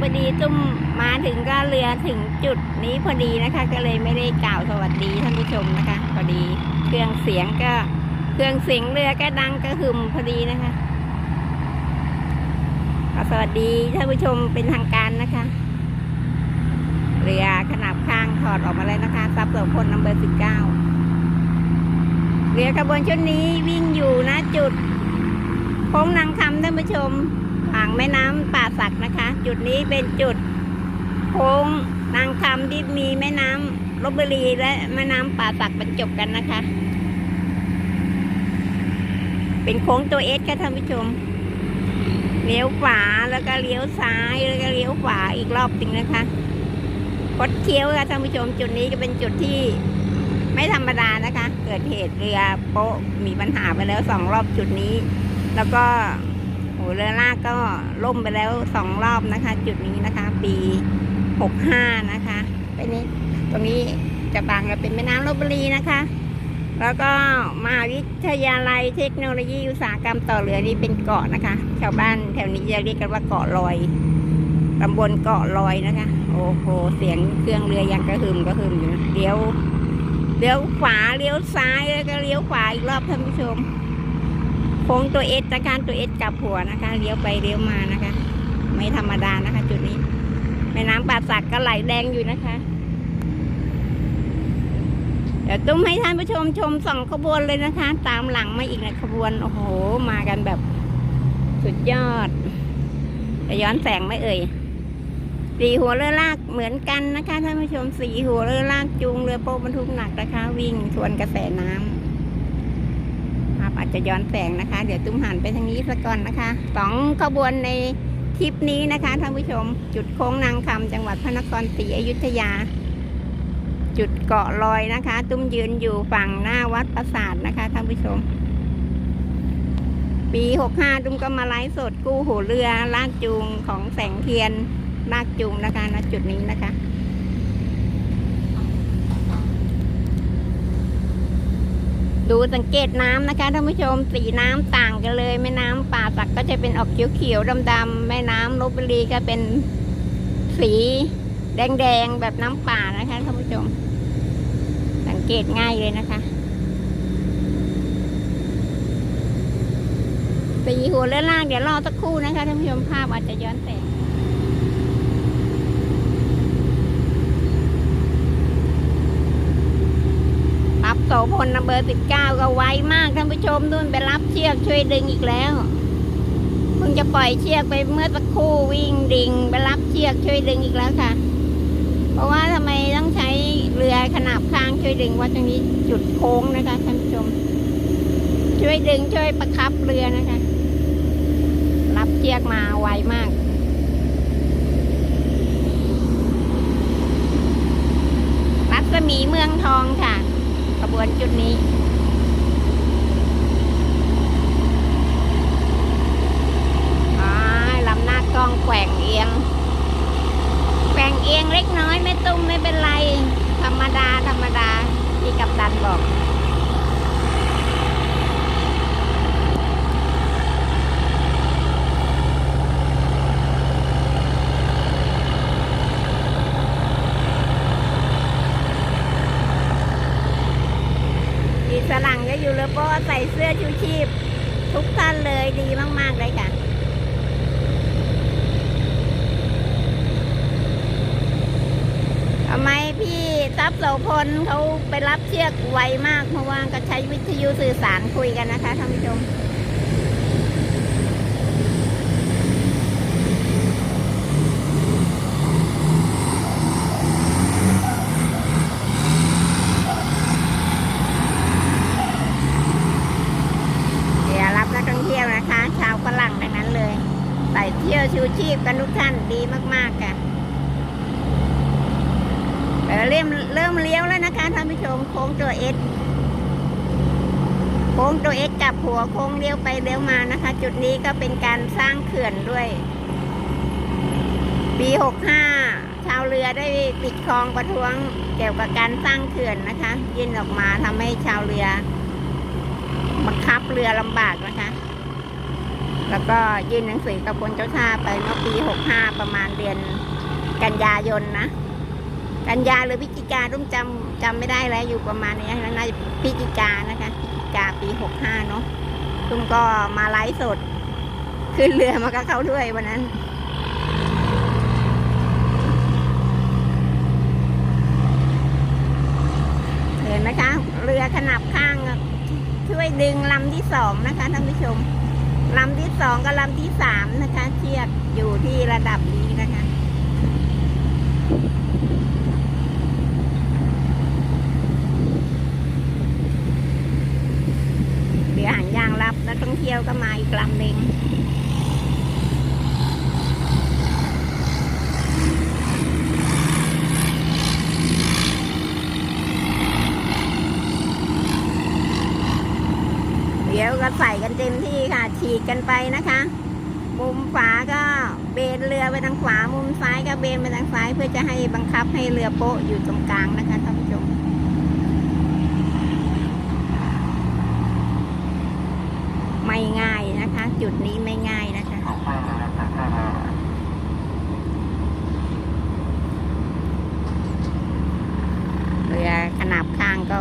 พอดีตุ้มมาถึงก็เรือถึงจุดนี้พอดีนะคะ ก็เลยไม่ได้กล่าวสวัสดีท่านผู้ชมนะคะ พอดีเครื่องเสียงก็เครื่องเสียงเรือก็ดังกระหึ่มพอดีนะคะก็สวัสดีท่านผู้ชมเป็นทางการนะคะ เรือขนาบข้างถอดออกมาเลยนะคะซับโสพลนัมเบอร์สิบเก้าเรือขบวนชุดนี้วิ่งอยู่นะจุดโค้งนางคำท่านผู้ชม อ่างแม่น้ำป่าสักนะคะ จุดนี้เป็นจุดโค้งนางคำที่มีแม่น้ำลบบุรีและแม่น้ำป่าสักบรรจบกันนะคะ เป็นโค้งตัวเอสค่ะท่านผู้ชมเลี้ยวขวาแล้วก็เลี้ยวซ้ายแล้วก็เลี้ยวขวาอีกรอบหนึ่งนะคะคดเคี้ยวค่ะท่านผู้ชมจุดนี้จะเป็นจุดที่ไม่ธรรมดานะคะ เกิดเหตุเรือโป๊ะมีปัญหาไปแล้วสองรอบจุดนี้ แล้วก็ โอ้เรือลากก็ล่มไปแล้วสองรอบนะคะ จุดนี้นะคะ ปีหกห้านะคะ เป็นนี้ตรงนี้จะบางกับเป็นแม่น้ำลบบุรีนะคะ แล้วก็มหาวิทยาลัยเทคโนโลยีอุตสาหกรรมต่อเรือนี่เป็นเกาะนะคะ ชาวบ้านแถวนี้จะเรียกกันว่าเกาะลอยตำบลเกาะลอยนะคะ โอ้โห เสียงเครื่องเรือยังกระหึ่มกระหึ่มอยู่เลี้ยวเลี้ยวขวาเลี้ยวซ้ายแล้วก็เลี้ยวขวาอีกรอบท่านผู้ชม โค้งตัวเอสนะคะตัวเอสกลับหัวนะคะเลี้ยวไปเลี้ยวมานะคะ ไม่ธรรมดานะคะ จุดนี้แม่น้ำป่าสักก็ไหลแดงอยู่นะคะ เดี๋ยวตุ้มให้ท่านผู้ชมชมสองขบวนเลยนะคะ ตามหลังมาอีกนะขบวน โอ้โห มากันแบบสุดยอดจะย้อนแสงไหมเอ่ยสีหัวเรือลากเหมือนกันนะคะท่านผู้ชมสีหัวเรือลากจูงเรือโป๊ะบรรทุกหนักนะคะ วิ่งทวนกระแสน้ำภา อาจจะย้อนแสงนะคะ เดี๋ยวตุ้มหันไปทางนี้สักก่อนนะคะสองขบวนในคลิปนี้นะคะท่านผู้ชม จุดโค้งนางคำจังหวัดพระนครศรีอยุธยา จุดเกาะลอยนะคะ ตุ้มยืนอยู่ฝั่งหน้าวัดปราสาทนะคะท่านผู้ชม ปีหกห้าตุ้มก็มาไลฟ์สดกู้หูเรือลากจูงของแสงเทียนลากจูงนะคะณจุดนี้นะคะ ดูสังเกตน้ำนะคะท่านผู้ชมสีน้ำต่างกันเลย แม่น้ำป่าสักก็จะเป็นออกเขียวๆดำๆแม่น้ำลบบุรีก็เป็นสีแดงๆแบบน้ำป่านะคะท่านผู้ชม สังเกตง่ายเลยนะคะสีหัวเรือล่างเดี๋ยวรอสักครู่นะคะท่านผู้ชมภาพอาจจะย้อนแสง รับโสพลนัมเบอร์สิบเก้าก็ไวมากท่านผู้ชมนู่นไปรับเชือกช่วยดึงอีกแล้วเพิ่งจะปล่อยเชือกไปเมื่อสักครู่วิ่งดิ่งไปรับเชือกช่วยดึงอีกแล้วค่ะ เพราะว่าทำไมต้องใช้เรือขนาบข้างช่วยดึงว่าตรงนี้จุดโค้งนะคะท่านผู้ชม ช่วยดึงช่วยประคับเรือนะคะ รับเชือกมาไวมากรัศมีเมืองทองค่ะ บวนจุดนี้อ้ลำหน้ากล้องแกว่งเอียง แกว่งเอียงเล็กน้อยไม่ตุ้มไม่เป็นไร ธรรมดา ธรรมดาที่กัปตันบอก อีสลังก็อยู่แล้วก็ใส่เสื้อชูชีพ ทุกท่านเลยดีมาก ๆ เลยค่ะ ทำไมพี่ทรัพย์โสพลเขาไปรับเชือกไวมาก เพราะว่าก็ใช้วิทยุสื่อสารคุยกันนะคะท่านผู้ชม เดี๋ยวรับนักท่องเที่ยวนะคะ ชาวฝรั่งทั้งนั้นเลย ใส่เที่ยวชูชีพกันทุกท่านดีมากๆค่ะเริ่มเริ่มเลี้ยวแล้วนะคะท่านผู้ชมโค้งตัวเอสโค้งตัวเอสกับหัวโค้งเลี้ยวไปเลี้ยวมานะคะ จุดนี้ก็เป็นการสร้างเขื่อนด้วย ปีหกห้าชาวเรือได้ปิดคลองประท้วงเกี่ยวกับการสร้างเขื่อนนะคะยื่นออกมาทำให้ชาวเรือบังคับเรือลำบากนะคะ แล้วก็ยื่นหนังสือกับกรมเจ้าท่าไปเมื่อปี65ประมาณเดือนกันยายนนะ กันยาหรือพฤศจิการุ่มจำจำไม่ได้แล้วอยู่ประมาณนี้แล้วน่าจะพฤศจิกานะคะพฤศจิกาปี65เนาะตุ้มก็มาไลฟ์สด ขึ้นเรือมากับเขาด้วยวันนั้นเห็นไหมคะ เรือขนาบข้างช่วยดึงลำที่สองนะคะท่านผู้ชม ลำที่สองกับลำที่สามนะคะ เทียบอยู่ที่ระดับนี้นะคะเดี๋ยวหางยางรับนักท่องเที่ยวก็มาอีกลำหนึ่งเดี๋ยวก็ใส่กันเต็มที่ค่ะ ฉีดกันไปนะคะมุมขวาก็เบนเรือไปทางขวา มุมซ้ายก็เบนไปทางซ้าย เพื่อจะให้บังคับให้เรือโป๊ะอยู่ตรงกลางนะคะท่านผู้ชมไม่ง่ายนะคะ จุดนี้ไม่ง่ายนะคะ เรือขนาบข้างก็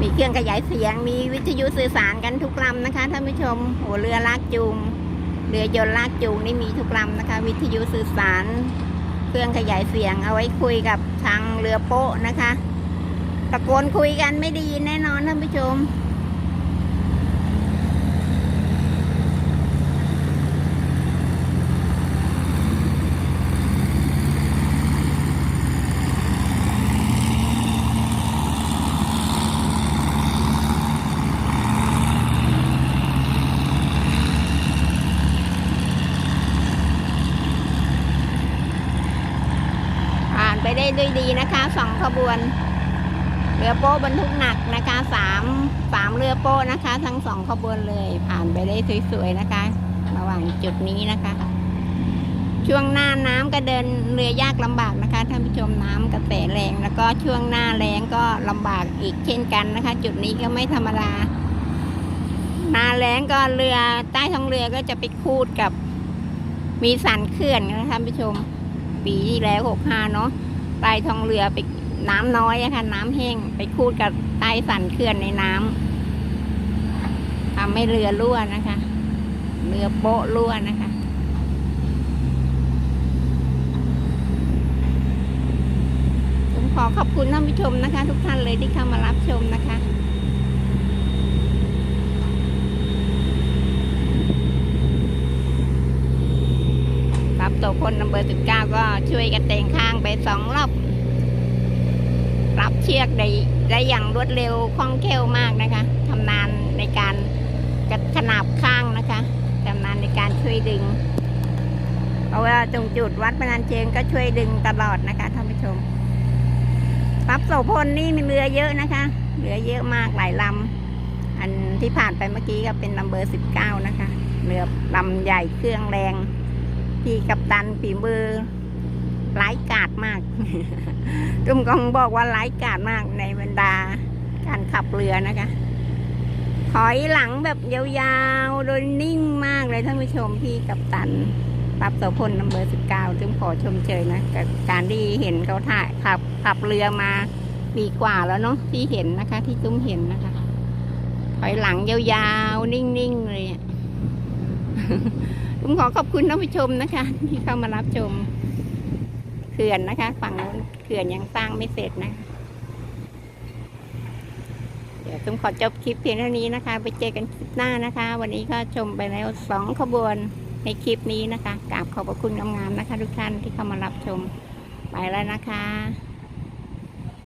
มีเครื่องขยายเสียง มีวิทยุสื่อสารกันทุกลำนะคะท่านผู้ชมหัวเรือลากจูง เรือยนต์ลากจูงนี่มีทุกลำนะคะ วิทยุสื่อสาร เครื่องขยายเสียงเอาไว้คุยกับทางเรือโป๊ะนะคะ ตะโกนคุยกันไม่ได้ยินแน่นอนท่านผู้ชม ด้วยดีนะคะสองขบวน เรือโป๊บรรทุกหนักนะคะสามสามเรือโป๊นะคะ ทั้งสองขบวนเลยผ่านไปได้สวยๆนะคะระหว่างจุดนี้นะคะ ช่วงหน้าน้ำก็เดินเรือยากลำบากนะคะท่านผู้ชมน้ำกระแสแรงแล้วก็ช่วงหน้าแรงก็ลำบากอีกเช่นกันนะคะ จุดนี้ก็ไม่ธรรมดาหน้าแรงก็เรือใต้ท้องเรือก็จะไปคูดกับมีสันเขื่อนนะคะท่านผู้ชม ปีที่แล้วหกห้าเนาะ ใต้ท้องเรือไปน้ำน้อยอะค่ะ น้ำแห้งไปคูดกับใต้สันเขื่อนในน้ำทำให้เรือรั่วนะคะ เรือโป๊ะรั่วนะคะผมขอขอบคุณท่านผู้ชมนะคะ ทุกท่านเลยที่เข้ามารับชมนะคะ ครับตัวคนนัมเบอร์สิบเก้าก็ช่วยกันเตงข้างไปสองรอบรับเชือกได้ได้อย่างรวดเร็วคล่องแคล่วมากนะคะทำนานในการกระขนาบข้างนะคะทำนานในการช่วยดึงเพราะว่าตรงจุดวัดพนันเจงก็ช่วยดึงตลอดนะคะท่านผู้ชมรับโสพลนี่มีเรือเยอะนะคะเรือเยอะมากหลายลำอันที่ผ่านไปเมื่อกี้ก็เป็นนัมเบอร์สิบเก้านะคะเรือลำใหญ่เครื่องแรง ที่กัปตันฝีมือร้ายกาจมาก ตุ้มกองบอกว่าร้ายกาจมากในบรรดา การขับเรือนะคะ ถอยหลังแบบยาวๆ โดยนิ่งมากเลยท่านผู้ชมพี่กัปตันปรับโสพลนัมเบอร์สิบเก้าตุ้มขอชมเชยนะกับการที่เห็นเขาถ่ายขับขับเรือมาปีกว่าแล้วเนาะที่เห็นนะคะ ที่ตุ้มเห็นนะคะ ถอยหลังยาวๆ นิ่งๆ เลย ผมขอขอบคุณท่านผู้ชมนะคะ ที่เข้ามารับชมเขื่อนนะคะ ฝั่งนู้นเขื่อนยังสร้างไม่เสร็จนะคะเดี๋ยวผมขอจบคลิปเพียงเท่านี้นะคะ ไปเจอกันคลิปหน้านะคะ วันนี้ก็ชมไปแล้วสองขบวนในคลิปนี้นะคะกราบขอบพระคุณงามๆนะคะ ทุกท่านที่เข้ามารับชมไปแล้วนะคะ